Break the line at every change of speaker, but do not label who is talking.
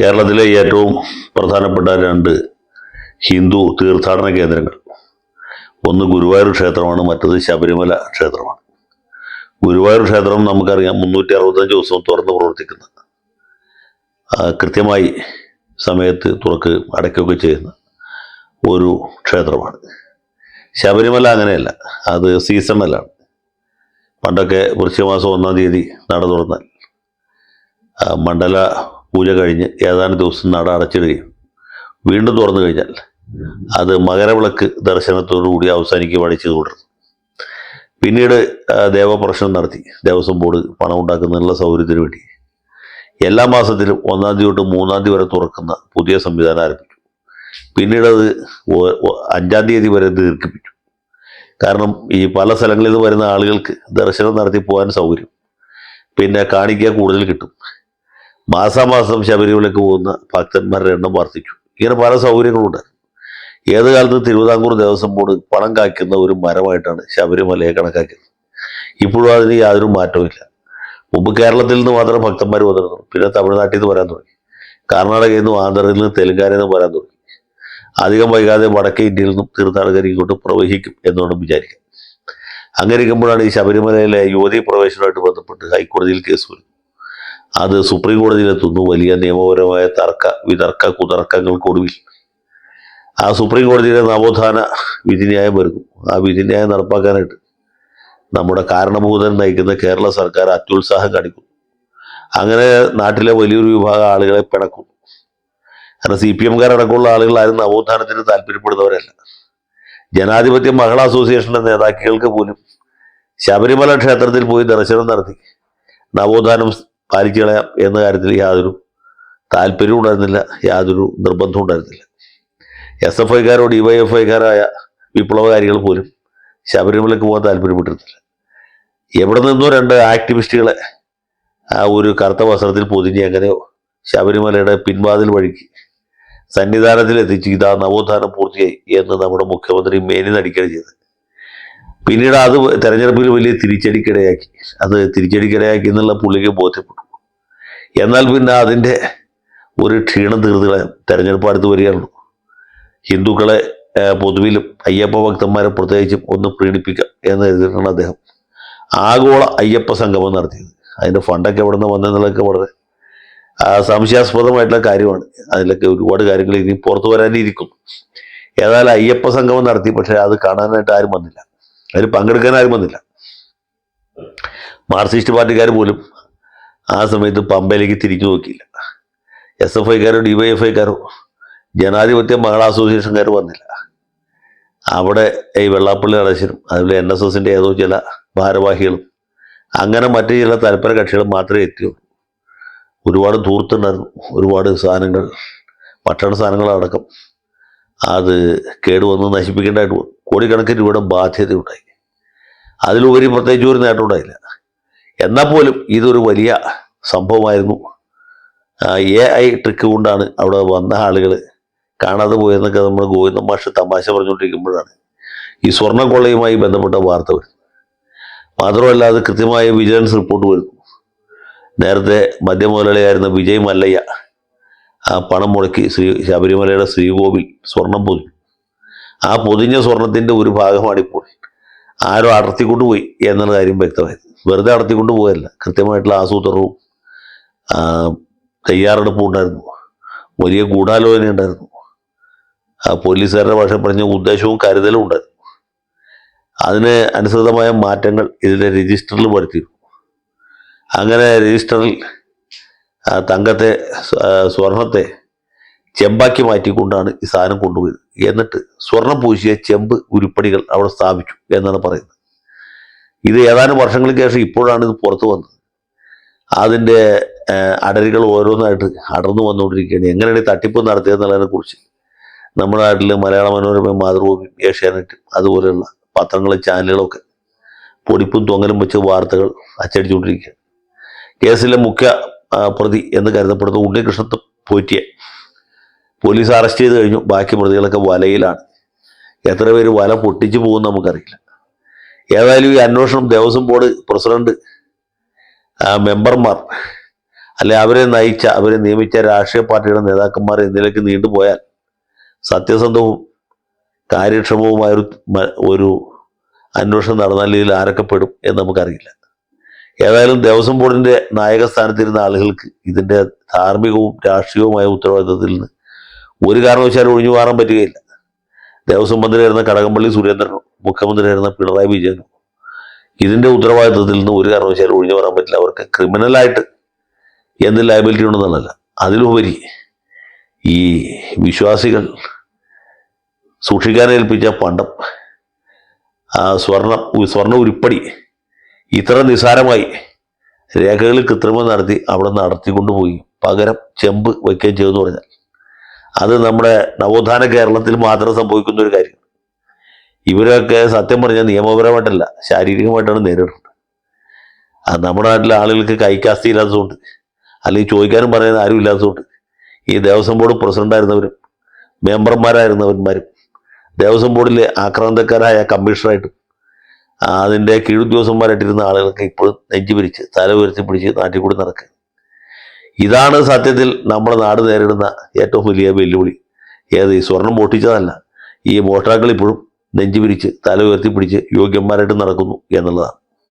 കേരളത്തിലെ ഏറ്റവും പ്രധാനപ്പെട്ട രണ്ട് ഹിന്ദു തീർത്ഥാടന കേന്ദ്രങ്ങൾ. ഒന്ന് ഗുരുവായൂർ ക്ഷേത്രമാണ് മറ്റത് ശബരിമല ക്ഷേത്രമാണ്. ഗുരുവായൂർ ക്ഷേത്രം നമുക്കറിയാം മുന്നൂറ്റി അറുപത്തഞ്ച് ദിവസവും തുറന്ന് പ്രവർത്തിക്കുന്ന. ആ, കൃത്യമായി സമയത്ത് തുറക്ക് അടയ്ക്കുകയൊക്കെ ചെയ്യുന്ന ഒരു ക്ഷേത്രമാണ്. ശബരിമല അങ്ങനെയല്ല അത് സീസണലാണ്. പണ്ടൊക്കെ വൃശ്ചികമാസം ഒന്നാം തീയതി നട തുറന്നാൽ മണ്ഡല പൂജ കഴിഞ്ഞ് ഏതാനും ദിവസം നട അടച്ചിടുകയും വീണ്ടും തുറന്നു കഴിഞ്ഞാൽ അത് മകരവിളക്ക് ദർശനത്തോടുകൂടി അവസാനിക്കുകയാണ് ചെയ്തു തുടർന്നു പിന്നീട് ദേവപ്രശ്നം നടത്തി. ദേവസ്വം ബോർഡ് പണം ഉണ്ടാക്കുന്നതിനുള്ള സൗകര്യത്തിന് വേണ്ടി. എല്ലാ മാസത്തിലും ഒന്നാം തീയതി തൊട്ട് മൂന്നാം തീയതി വരെ തുറക്കുന്ന പുതിയ സംവിധാനം ആരംഭിച്ചു. പിന്നീട് അത് അഞ്ചാം തീയതി വരെ ദീർഘിപ്പിച്ചു. കാരണം ഈ പല സ്ഥലങ്ങളിൽ നിന്ന് വരുന്ന ആളുകൾക്ക് ദർശനം നടത്തി പോകാൻ സൗകര്യം. പിന്നെ കാണിക്കുക കൂടുതൽ കിട്ടും. മാസാമാസം ശബരിമലയ്ക്ക് പോകുന്ന ഭക്തന്മാരുടെ എണ്ണം വർദ്ധിച്ചു. ഇങ്ങനെ പല സൗകര്യങ്ങളുണ്ട്. ഏത് കാലത്ത് തിരുവിതാംകൂർ ദേവസ്വം ബോർഡ് പണം കായ്ക്കുന്ന ഒരു മരമായിട്ടാണ് ശബരിമലയെ കണക്കാക്കിയത്. ഇപ്പോഴും അതിന് യാതൊരു മാറ്റവുമില്ല മുമ്പ് കേരളത്തിൽ നിന്ന് മാത്രം ഭക്തന്മാർ വന്നിരുന്നു. പിന്നെ തമിഴ്നാട്ടിൽ നിന്ന് വരാൻ തുടങ്ങി. കർണാടകയിൽ നിന്നും ആന്ധ്രയിൽ നിന്നും തെലുങ്കാനയിൽ നിന്നും വരാൻ തുടങ്ങി. അധികം വൈകാതെ വടക്കേ ഇന്ത്യയിൽ നിന്നും തീർത്ഥാടകർ ഇങ്ങോട്ട് പ്രവഹിക്കും എന്നാണ് വിചാരിക്കാം അങ്ങനെ ഇരിക്കുമ്പോഴാണ് ഈ ശബരിമലയിലെ യുവതി പ്രവേശനമായിട്ട് ബന്ധപ്പെട്ട് ഹൈക്കോടതിയിൽ കേസ് വരുന്നു അത് സുപ്രീം കോടതിയിലെത്തുന്നു വലിയ നിയമപരമായ തർക്ക വിതർക്ക കുതർക്കങ്ങൾക്കൊടുവിൽ ആ സുപ്രീം കോടതിയിലെ നവോത്ഥാന വിധിന്യായം വരുന്നു. ആ വിധിന്യായം നടപ്പാക്കാനായിട്ട് നമ്മുടെ കാരണഭൂതൻ നയിക്കുന്ന കേരള സർക്കാർ അത്യുത്സാഹം കാണിക്കുന്നു. അങ്ങനെ നാട്ടിലെ വലിയൊരു വിഭാഗം ആളുകളെ പിണക്കുന്നു. കാരണം സി പി എംകാരടക്കമുള്ള ആളുകൾ ആരും നവോത്ഥാനത്തിന് താല്പര്യപ്പെടുന്നവരല്ല. ജനാധിപത്യ മഹിളാ അസോസിയേഷന്റെ നേതാക്കൾക്ക് പോലും ശബരിമല ക്ഷേത്രത്തിൽ പോയി ദർശനം നടത്തി. നവോത്ഥാനം പാലിച്ചു കളയാം എന്ന കാര്യത്തിൽ യാതൊരു താല്പര്യവും ഉണ്ടായിരുന്നില്ല യാതൊരു നിർബന്ധവും ഉണ്ടായിരുന്നില്ല. എസ് എഫ് ഐക്കാരോ ഡി വൈ എഫ് ഐക്കാരായ വിപ്ലവകാരികൾ പോലും ശബരിമലയ്ക്ക് പോകാൻ താല്പര്യപ്പെട്ടിരുന്നില്ല. എവിടെ നിന്നോ രണ്ട് ആക്ടിവിസ്റ്റുകളെ ആ ഒരു കറുത്ത വസ്ത്രത്തിൽ പൊതിഞ്ഞ് എങ്ങനെയോ ശബരിമലയുടെ പിൻവാതിൽ വഴിക്ക് സന്നിധാനത്തിലെത്തിച്ച് ഇതാ നവോത്ഥാനം പൂർത്തിയായി എന്ന് നമ്മുടെ മുഖ്യമന്ത്രി മേനി നടിക്കുകയാണ് ചെയ്തത്. പിന്നീട് അത് തെരഞ്ഞെടുപ്പിൽ വലിയ തിരിച്ചടിക്കിടയാക്കി. അത് തിരിച്ചടിക്കിടയാക്കി എന്നുള്ള പുള്ളിക്ക് ബോധ്യപ്പെട്ടു. എന്നാൽ പിന്നെ അതിന്റെ ഒരു ക്ഷീണം തീർത്തുകളെ തെരഞ്ഞെടുപ്പ് അടുത്ത് വരികയാണ്. ഹിന്ദുക്കളെ പൊതുവിലും അയ്യപ്പ ഭക്തന്മാരെ പ്രത്യേകിച്ചും ഒന്ന് പ്രീണിപ്പിക്കാം എന്ന് എഴുതിയിട്ടാണ് അദ്ദേഹം ആഗോള അയ്യപ്പ സംഗമം നടത്തിയത്. അതിന്റെ ഫണ്ടൊക്കെ എവിടെ നിന്ന് വന്നതെന്നുള്ളതൊക്കെ വളരെ സംശയാസ്പദമായിട്ടുള്ള കാര്യമാണ്. അതിലൊക്കെ ഒരുപാട് കാര്യങ്ങൾ ഇനി പുറത്തു വരാനിരിക്കും. ഏതായാലും അയ്യപ്പ സംഗമം നടത്തി പക്ഷേ അത് കാണാനായിട്ട് ആരും വന്നില്ല. അതിൽ പങ്കെടുക്കാൻ ആരും വന്നില്ല. മാർക്സിസ്റ്റ് പാർട്ടിക്കാർ പോലും ആ സമയത്ത് പമ്പയിലേക്ക് തിരിച്ചു നോക്കിയില്ല. എസ് എഫ് ഐക്കാരോ ഡിവൈഎഫ് ഐക്കാരോ ജനാധിപത്യ മഹിളാ അസോസിയേഷൻകാർ വന്നില്ല. അവിടെ ഈ വെള്ളാപ്പള്ളി നടേശനും അതുപോലെ എൻ എസ് എസിന്റെ ഏതോ ചില ഭാരവാഹികളും അങ്ങനെ മറ്റു ചില തൽപര കക്ഷികളും മാത്രമേ എത്തിയുള്ളൂ. ഒരുപാട് ധൂർത്തുണ്ടായിരുന്നു. ഒരുപാട് സാധനങ്ങൾ ഭക്ഷണ സാധനങ്ങളടക്കം അത് കേടുവന്ന് നശിപ്പിക്കേണ്ടതായിട്ട് കോടിക്കണക്കിന് രൂപയുടെ ബാധ്യതയുണ്ടായി. അതിലുപരി പ്രത്യേകിച്ച് ഒരു നേട്ടം ഉണ്ടായില്ല എന്നാൽ പോലും ഇതൊരു വലിയ സംഭവമായിരുന്നു. എ ഐ ട്രിക്ക് കൊണ്ടാണ് അവിടെ വന്ന ആളുകൾ കാണാതെ പോയെന്നൊക്കെ നമ്മൾ ഗോവിന്ദ മാഷ് തമാശ പറഞ്ഞുകൊണ്ടിരിക്കുമ്പോഴാണ്. ഈ സ്വർണക്കൊള്ളയുമായി ബന്ധപ്പെട്ട വാർത്ത വരുന്നത് മാത്രമല്ല അത് കൃത്യമായ വിജിലൻസ് റിപ്പോർട്ട് വരുന്നു. നേരത്തെ മദ്യമുതലാളിയായിരുന്ന വിജയ് മല്ലയ്യ ആ പണം മുടക്കി ശ്രീ ശബരിമലയുടെ ശ്രീകോവിൽ സ്വർണം പൊതിഞ്ഞു. ആ പൊതിഞ്ഞ സ്വർണത്തിന്റെ ഒരു ഭാഗമാണിപ്പോൾ ആരോ അടർത്തിക്കൊണ്ടുപോയി എന്നുള്ള കാര്യം വ്യക്തമായത് വെറുതെ നടത്തിക്കൊണ്ട് പോയല്ല കൃത്യമായിട്ടുള്ള ആസൂത്രണവും തയ്യാറെടുപ്പും ഉണ്ടായിരുന്നു. വലിയ ഗൂഢാലോചന ഉണ്ടായിരുന്നു. ആ പോലീസുകാരുടെ ഭാഷ പറഞ്ഞ ഉദ്ദേശവും കരുതലും ഉണ്ടായിരുന്നു. അതിന് അനുസൃതമായ മാറ്റങ്ങൾ ഇതിന്റെ രജിസ്റ്ററിൽ വരുത്തിയിരുന്നു. അങ്ങനെ രജിസ്റ്ററിൽ തങ്കത്തെ സ്വർണത്തെ ചെമ്പാക്കി മാറ്റിക്കൊണ്ടാണ് ഈ സാധനം കൊണ്ടുപോയത്. എന്നിട്ട് സ്വർണം പൂശിയ ചെമ്പ് ഉരുപ്പടികൾ അവിടെ സ്ഥാപിച്ചു എന്നാണ് പറയുന്നത്. ഇത് ഏതാനും വർഷങ്ങൾക്ക് ശേഷം ഇപ്പോഴാണ് ഇത് പുറത്തു വന്നത്. അതിന്റെ അടരുകൾ ഓരോന്നായിട്ട് അടർന്നു വന്നുകൊണ്ടിരിക്കുകയാണ്. എങ്ങനെയാണ് തട്ടിപ്പ് നടത്തിയതെന്നുള്ളതിനെ കുറിച്ച്. നമ്മുടെ നാട്ടിൽ മലയാള മനോരമയും മാതൃഭൂമിയും ഏഷ്യാനെറ്റും അതുപോലെയുള്ള പത്രങ്ങളും ചാനലുകളൊക്കെ പൊടിപ്പും തൊങ്ങലും വെച്ച് വാർത്തകൾ അച്ചടിച്ചുകൊണ്ടിരിക്കുകയാണ്. കേസിലെ മുഖ്യ പ്രതി എന്ന് കരുതപ്പെടുന്ന ഉണ്ണികൃഷ്ണ പോറ്റിയെ പോലീസ് അറസ്റ്റ് ചെയ്ത് കഴിഞ്ഞു. ബാക്കി പ്രതികളൊക്കെ വലയിലാണ്. എത്ര പേര് വല പൊട്ടിച്ചു പോകുമെന്ന് നമുക്കറിയില്ല. ഏതായാലും ഈ അന്വേഷണം ദേവസ്വം ബോർഡ് പ്രസിഡന്റ് മെമ്പർമാർ അല്ലെ അവരെ നയിച്ച അവരെ നിയമിച്ച രാഷ്ട്രീയ പാർട്ടിയുടെ നേതാക്കന്മാർ എന്നിലേക്ക് നീണ്ടുപോയാൽ സത്യസന്ധവും കാര്യക്ഷമവുമായ ഒരു അന്വേഷണം നടന്നാൽ ഇതിൽ ആരൊക്കെ എന്ന് നമുക്കറിയില്ല. ഏതായാലും ദേവസ്വം ബോർഡിന്റെ നായക സ്ഥാനത്തിരുന്ന ആളുകൾക്ക് ഇതിന്റെ ധാർമ്മികവും രാഷ്ട്രീയവുമായ ഉത്തരവാദിത്തത്തിൽ നിന്ന് ഒരു കാരണവശാലും ഒഴിഞ്ഞു മാറാൻ പറ്റുകയില്ല. ദേവസ്വം മന്ത്രിയായിരുന്ന കടകംപള്ളി സുരേന്ദ്രനോ മുഖ്യമന്ത്രിയായിരുന്ന പിണറായി വിജയനോ ഇതിന്റെ ഉത്തരവാദിത്വത്തിൽ നിന്ന് ഒരു കാരണവശാലും ഒഴിഞ്ഞു പറയാൻ പറ്റില്ല. അവർക്ക് ക്രിമിനലായിട്ട് എന്ത് ലയബിലിറ്റി ഉണ്ടെന്നല്ല അതിലുപരി ഈ വിശ്വാസികൾ സൂക്ഷിക്കാൻ ഏൽപ്പിച്ച പണ്ടം സ്വർണം സ്വർണ ഉരുപ്പടി ഇത്ര നിസാരമായി രേഖകളിൽ കൃത്രിമം നടത്തി അവിടെ നടത്തിക്കൊണ്ടുപോയി. പകരം ചെമ്പ് വയ്ക്കുകയും ചെയ്തെന്ന് പറഞ്ഞാൽ അത് നമ്മുടെ നവോത്ഥാന കേരളത്തിൽ മാത്രം സംഭവിക്കുന്ന ഒരു കാര്യം. ഇവരൊക്കെ സത്യം പറഞ്ഞാൽ നിയമപരമായിട്ടല്ല ശാരീരികമായിട്ടാണ് നേരിടുന്നത്. അത് നമ്മുടെ നാട്ടിലെ ആളുകൾക്ക് കൈക്കാസ്തി ഇല്ലാത്തതുകൊണ്ട് അല്ലെങ്കിൽ ചോദിക്കാനും പറയുന്ന ആരും ഇല്ലാത്തതുകൊണ്ട് ഈ ദേവസ്വം ബോർഡ് പ്രസിഡന്റായിരുന്നവരും മെമ്പർമാരായിരുന്നവന്മാരും ദേവസ്വം ബോർഡിലെ ആക്രാന്തക്കാരായ കമ്മീഷണറായിട്ടും അതിന്റെ കീഴുദ്യോഗസ്ഥന്മാരായിട്ടിരുന്ന ആളുകൾക്ക് ഇപ്പോഴും നെഞ്ചു പിരിച്ച് തല ഉയർത്തി പിടിച്ച് നാട്ടിൽ കൂടി നടക്കുക ഇതാണ് സത്യത്തിൽ നമ്മുടെ നാട് നേരിടുന്ന ഏറ്റവും വലിയ വെല്ലുവിളി. ഏത് ഈ സ്വർണം മോഷ്ടിച്ചതല്ല. ഈ മോഷ്ടാക്കൾ ഇപ്പോഴും നെഞ്ചു പിരിച്ച് തല ഉയർത്തിപ്പിടിച്ച് യോഗ്യന്മാരായിട്ട് നടക്കുന്നു എന്നുള്ളതാണ്.